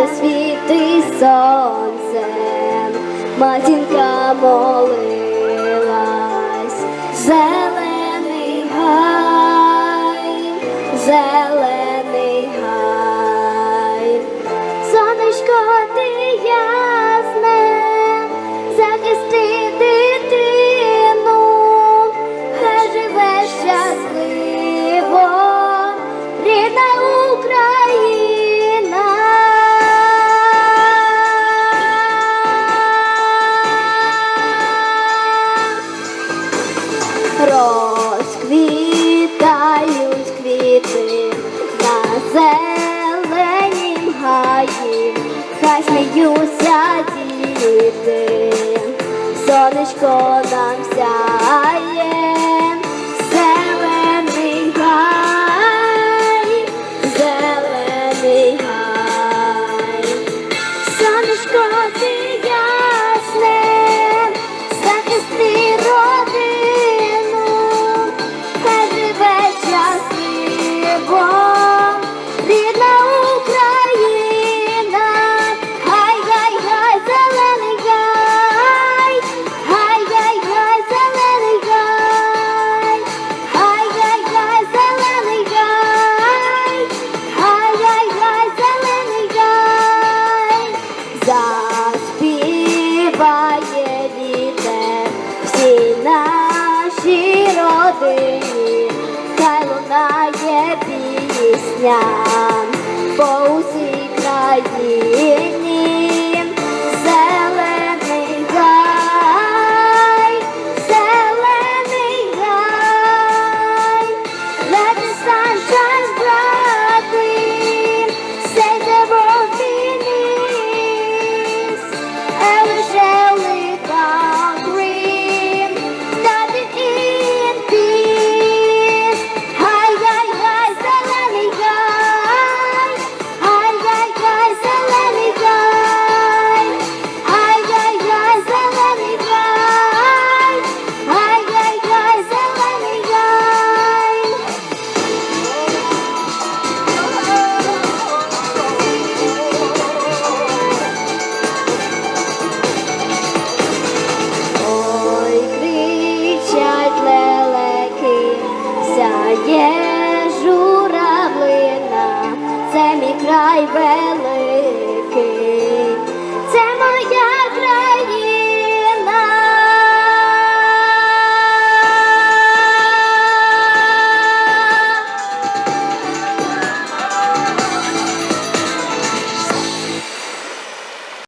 де світи сонцем, матінка моли. сміюся діти, сонечко нам сяє. годині, хай лунає пісня по усій країні. є журавлина, це мій край великий.